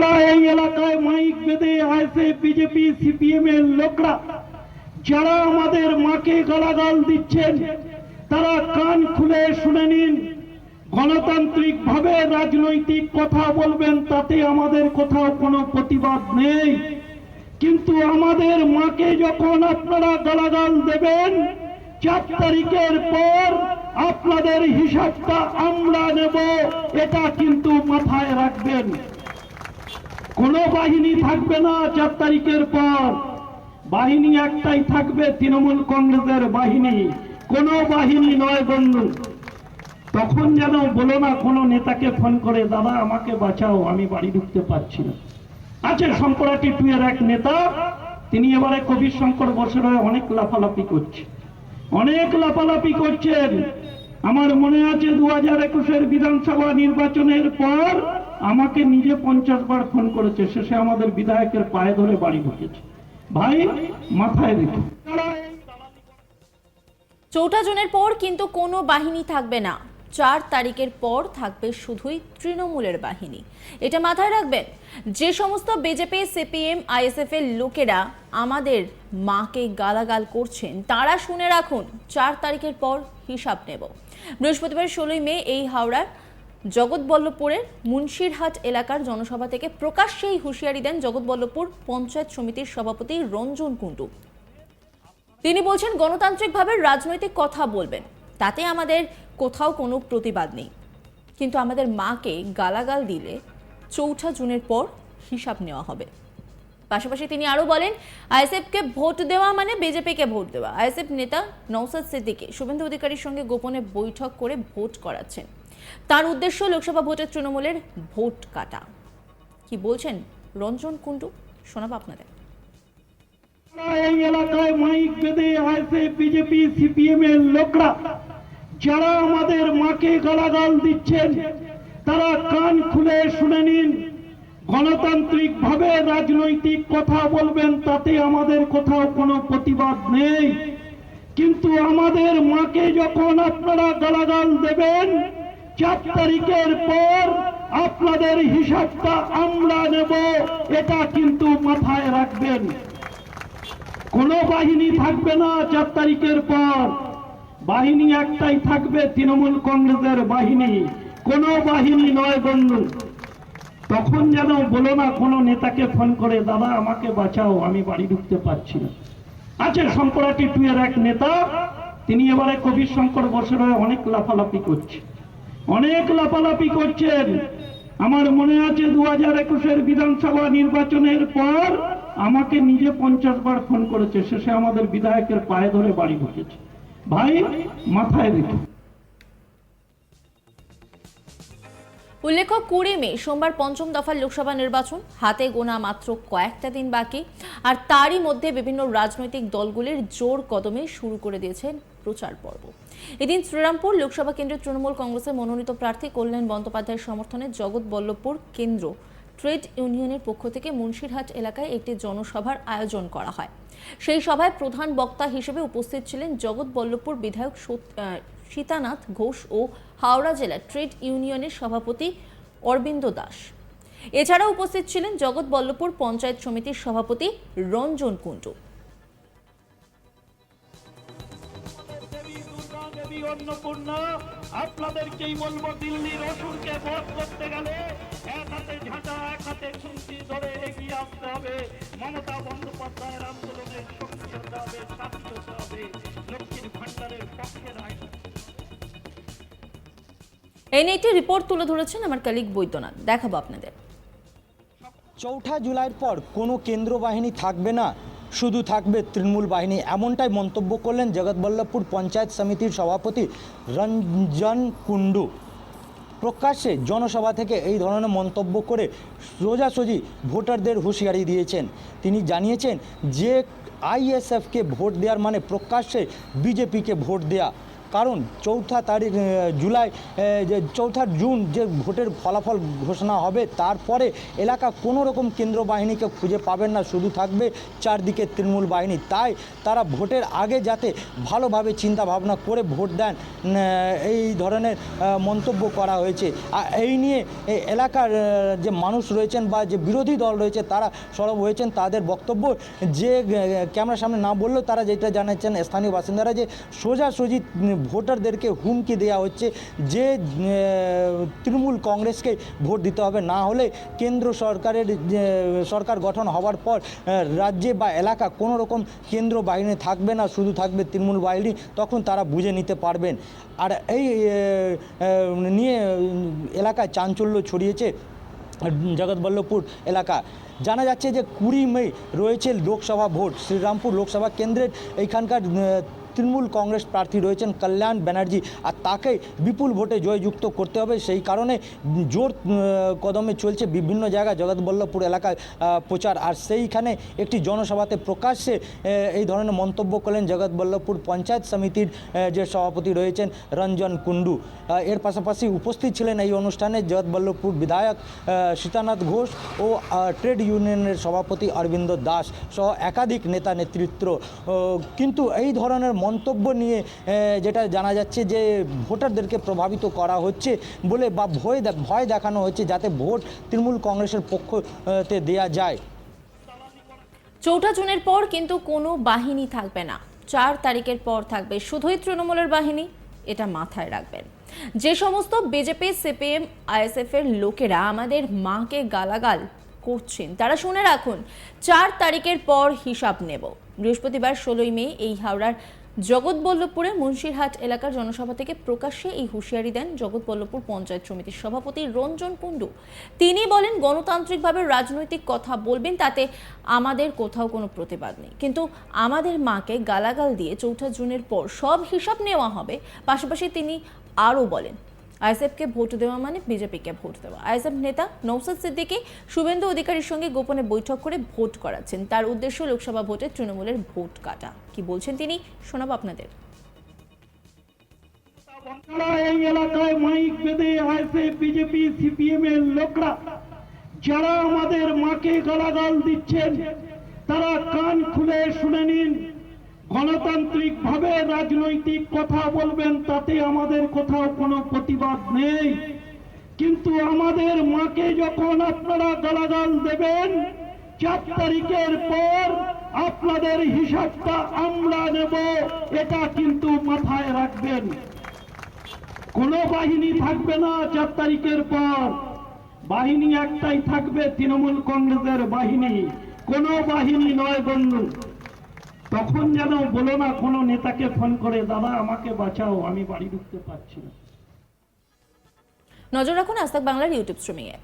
যারা এই এলাকায় মাইক বেঁধে আছে বিজেপি, সিপিএম এর লোকরা, যারা আমাদের মাকে গালাগাল দিচ্ছেন, তারা কান খুলে শুনে নিন। গণতান্ত্রিক ভাবে রাজনৈতিক কথা বলবেন, তাতে আমাদের কোথাও কোনো প্রতিবাদ নেই। কিন্তু আমাদের মাকে যখন আপনারা গালাগাল দেবেন, চার তারিখের পর আপনাদের হিসাবটা আমরা নেব, এটা কিন্তু মাথায় রাখবেন। কোনো বাহিনী থাকবে না চার তারিখের পর। বাহিনী একটাই থাকবে তৃণমূল কংগ্রেসের বাহিনী। কোনো বাহিনী নয় বন্ধু। তখন যেন বলো না কোনো নেতাকে ফোন করে, দাদা, আমাকে বাঁচাও, আমি বাড়ি ঢুকতে পারছি না। আছে শঙ্করাটি টু এর এক নেতা, তিনি এবারে কবির শঙ্কর বছরে অনেক লাফালাফি করছে। অনেক লাফালাফি করছেন। আমার মনে আছে দু হাজার একুশের বিধানসভা নির্বাচনের পর আমাকে নিজে পঞ্চাশ বার ফোন করেছে, শেষে আমাদের বিধায়কের পায়ে ধরে বাড়ি ঢুকেছে। ভাই, মাথায় রেখো। চৌঠা জুনের পর কিন্তু কোনো বাহিনী থাকবে না। চার তারিখের পর থাকবে শুধুই তৃণমূলের বাহিনী। এটা মাথায় রাখবেন, যে সমস্ত বিজেপি সিপিএম আইএসএফ এর লোকেরা আমাদের মাকে গালাগাল করছেন, তারা শুনে রাখুন, চার তারিখের পর হিসাব নেব। বৃহস্পতিবার ষোলোই মে এই হাওড়ার জগৎবল্লভপুরের মুন্সিরহাট এলাকার জনসভা থেকে প্রকাশ্যেই হুঁশিয়ারি দেন জগৎবল্লভপুর পঞ্চায়েত সমিতির সভাপতি রঞ্জন কুণ্ডু। তিনি বলছেন, গণতান্ত্রিকভাবে রাজনৈতিক কথা বলবেন, তাতে আমাদের কোথাও কোনো প্রতিবাদ নেই। কিন্তু আমাদের মাকে গালাগাল দিলে চৌঠা জুনের পর হিসাব নেওয়া হবে। পাশাপাশি তিনি আরও বলেন, আইএসএফকে ভোট দেওয়া মানে বিজেপিকে ভোট দেওয়া। আইএসএফ নেতা নৌসাদ সিদ্দিকি শুভেন্দু অধিকারীর সঙ্গে গোপনে বৈঠক করে ভোট করাচ্ছেন। তার উদ্দেশ্য লোকসভা ভোটের তৃণমূলের ভোট কাটা। কি বলছেন রঞ্জন কুণ্ডু? শোনাবো আপনাদের। এই এলাকায় মাইক বেঁধে বিজেপি সিপিএম এর লোকরা। যারা আমাদের মাকে গালাগাল দিচ্ছেন, তারা কান খুলে শুনে নিন। গণতান্ত্রিক ভাবে রাজনৈতিক কথা বলবেন, তাতে আমাদের কোথাও কোনো প্রতিবাদ নেই। কিন্তু আমাদের মাকে যখন আপনারা গালাগাল দেবেন চার তারিখের পর আপনাদের হিসাবটা আমরা নেব, এটা কিন্তু মাথায় রাখবেন। কোনো বাহিনী থাকবে না চার তারিখের পর। বাহিনী একটাই থাকবে তৃণমূল কংগ্রেসের বাহিনী। কোন বাহিনী নয় বন্ধু। তখন যেন বলো না, কোনো নেতাকে ফোন করে, দাদা, আমাকে বাঁচাও, আমি বাড়ি ঢুকতে পারছি না। আছে শঙ্করাটি টু এর এক নেতা, তিনি এবারে কবির শঙ্কর বছরে অনেক লাফালাফি করছে। অনেক লাফালাফি করছেন। আমার মনে আছে দু হাজার একুশের বিধানসভা নির্বাচনের পর আমাকে নিজে পঞ্চাশ বার ফোন করেছে, শেষে আমাদের বিধায়কের পায়ে ধরে বাড়ি ঢুকেছে ভাই, মাথায় রেখো। উল্লেখ্য কুড়ি মে সোমবার পঞ্চম দফার লোকসভা নির্বাচন, হাতে গোনা মাত্র কয়েকটা দিন বাকি, আর তারই মধ্যে বিভিন্ন রাজনৈতিক দলগুলির জোর কদমে শুরু করে দিয়েছেন প্রচার পর্ব এদিন শ্রীরামপুর লোকসভা কেন্দ্রের তৃণমূল কংগ্রেসের মনোনীত প্রার্থী কল্যাণ বন্দ্যোপাধ্যায়ের সমর্থনে জগৎবল্লভপুর কেন্দ্র ট্রেড ইউনিয়নের পক্ষ থেকে মুন্সিরহাট এলাকায় একটি জনসভার আয়োজন করা হয়। সেই সভায় প্রধান বক্তা হিসেবে উপস্থিত ছিলেন জগৎবল্লভপুর বিধায়ক সীতানাথ ঘোষ ও হাওড়া জেলা ট্রেড ইউনিয়নের সভাপতি অরবিন্দ দাস। এছাড়া উপস্থিত ছিলেন জগৎ বল্লভপুর পঞ্চায়েত সমিতির সভাপতি রঞ্জন কুণ্ডু। অন্নপূর্ণা আপনাদেরকেই বলব দিল্লির অসুরকে বধ করতে গেলে এক হাতে ঝাঁটা এক হাতে ধরে এগিয়ে আসতে হবে। মমতা বন্দ্যোপাধ্যায়ের আন্দোলনের শক্তি হতে হবে সাথী হতে হবে লক্ষ্মীর ভান্ডারের পক্ষে রায়। এই নিয়ে একটি রিপোর্ট তুলে ধরেছেন আমার কালিক বৈদ্যনাথ। দেখাবো আপনাদের। চৌঠা জুলাইয়ের পর কোনো কেন্দ্র বাহিনী থাকবে না শুধু থাকবে তৃণমূল বাহিনী। এমনটাই মন্তব্য করলেন জগৎবল্লভপুর পঞ্চায়েত সমিতির সভাপতি রঞ্জন কুণ্ডু। প্রকাশ্যে জনসভা থেকে এই ধরনের মন্তব্য করে সোজাসুজি ভোটারদের হুঁশিয়ারি দিয়েছেন। তিনি জানিয়েছেন যে আইএসএফকে ভোট দেওয়ার মানে প্রকাশ্যে বিজেপিকে ভোট দেয়া। কারণ চৌঠা তারিখ জুলাই যে চৌঠা জুন যে ভোটের ফলাফল ঘোষণা হবে, তারপরে এলাকা কোনো রকম কেন্দ্র বাহিনীকে খুঁজে পাবেন না, শুধু থাকবে চারদিকে তৃণমূল বাহিনী। তাই তারা ভোটের আগে যাতে ভালোভাবে চিন্তা ভাবনা করে ভোট দেন এই ধরনের মন্তব্য করা হয়েছে। আর এই নিয়ে এলাকার যে মানুষ রয়েছেন বা যে বিরোধী দল রয়েছে, তারা সরব হয়েছেন, তাদের বক্তব্য যে ক্যামেরার সামনে না বললেও তারা যেটা জানাচ্ছেন, স্থানীয় বাসিন্দারা যে সোজাসুজি ভোটারদেরকে হুমকি দেওয়া হচ্ছে যে তৃণমূল কংগ্রেসকে ভোট দিতে হবে। না হলে কেন্দ্র সরকারের সরকার গঠন হওয়ার পর রাজ্যে বা এলাকা কোনো রকম কেন্দ্র বাহিনী থাকবে না, শুধু থাকবে তৃণমূল বাহিনী, তখন তারা বুঝে নিতে পারবেন। আর এই নিয়ে এলাকায় চাঞ্চল্য ছড়িয়েছে জগৎবল্লভপুর এলাকা। জানা যাচ্ছে যে কুড়ি মে রয়েছে লোকসভা ভোট। শ্রীরামপুর লোকসভা কেন্দ্রের এইখানকার তৃণমূল কংগ্রেস প্রার্থী রয়েছেন কল্যাণ ব্যানার্জি আর তাকে বিপুল ভোটে জয়যুক্ত করতে হবে। সেই কারণে জোর কদমে চলছে বিভিন্ন জায়গায় জগৎবল্লভপুর এলাকায় প্রচার। আর সেইখানে একটি জনসভাতে প্রকাশ্যে এই ধরনের মন্তব্য করলেন জগৎবল্লভপুর পঞ্চায়েত সমিতির যে সভাপতি রয়েছেন রঞ্জন কুণ্ডু। এর পাশাপাশি উপস্থিত ছিলেন এই অনুষ্ঠানে জগৎবল্লভপুর বিধায়ক সীতানাথ ঘোষ ও ট্রেড ইউনিয়নের সভাপতি অরবিন্দ দাস সহ একাধিক নেতা নেতৃত্ব। কিন্তু এই ধরনের মন্তব্য নিয়ে যেটা জানা যাচ্ছে যে ভোটারদেরকে প্রভাবিত করা হচ্ছে বলে বা ভয় ভয় দেখানো হচ্ছে যাতে ভোট তৃণমূল কংগ্রেসের পক্ষতে দেয়া যায়। চৌঠা জুনের পর কিন্তু কোনো বাহিনী থাকবে না। চার তারিখের পর থাকবে শুধুই তৃণমূলের বাহিনী, এটা মাথায় রাখবেন। যে সমস্ত বিজেপি, সিপিএম আইএসএফ এর লোকেরা আমাদের মাকে গালাগাল করছেন, তারা শুনে রাখুন, চার তারিখের পর হিসাব নেব। বৃহস্পতিবার ষোলোই মে এই হাওড়ার জগৎবল্লভপুরের মুন্সিরহাট এলাকার জনসভা থেকে প্রকাশ্যে এই হুঁশিয়ারি দেন জগৎবল্লভপুর পঞ্চায়েত সমিতির সভাপতি রঞ্জন কুণ্ডু। তিনি বলেন, গণতান্ত্রিকভাবে রাজনৈতিক কথা বলবেন, তাতে আমাদের কোথাও কোনো প্রতিবাদ নেই। কিন্তু আমাদের মাকে গালাগাল দিয়ে চৌঠা জুনের পর সব হিসাব নেওয়া হবে। পাশাপাশি তিনি আরও বলেন আইএসএফকে ভোট দেওয়া মানে বিজেপিকে ভোট দেওয়া। আইএসএফ নেতা নৌসাদ সিদ্দিকী শুভেন্দু অধিকারীর সঙ্গে গোপনে বৈঠক করে ভোট করাচ্ছেন। তার উদ্দেশ্য লোকসভা ভোটে তৃণমূলের ভোট কাটা। কি বলছেন তিনি? শোনাবো আপনাদের। এই এলাকায় মাইক বেঁধে আছে বিজেপি, সিপিএম এর লোকরা, যারা আমাদের মাকে গালাগাল দিচ্ছেন, তারা কান খুলে শুনে নিন। গণতান্ত্রিক ভাবে রাজনৈতিক কথা বলবেন, তাতে আমাদের কোথাও কোনো প্রতিবাদ নেই। কিন্তু আমাদের মাকে যখন আপনারা গালাগাল দেবেন, চার তারিখের পর আপনাদের হিসাবটা আমরা নেব, এটা কিন্তু মাথায় রাখবেন। কোন বাহিনী থাকবে না চার তারিখের পর। বাহিনী একটাই থাকবে তৃণমূল কংগ্রেসের বাহিনী। কোন বাহিনী নয় বন্ধু। তখন যেন বলো না কোনো নেতাকে ফোন করে, দাদা, আমাকে বাঁচাও, আমি বাড়ি ঢুকতে পারছি না। নজর রাখুন আজ বাংলার ইউটিউব স্ট্রিমিংয়ে।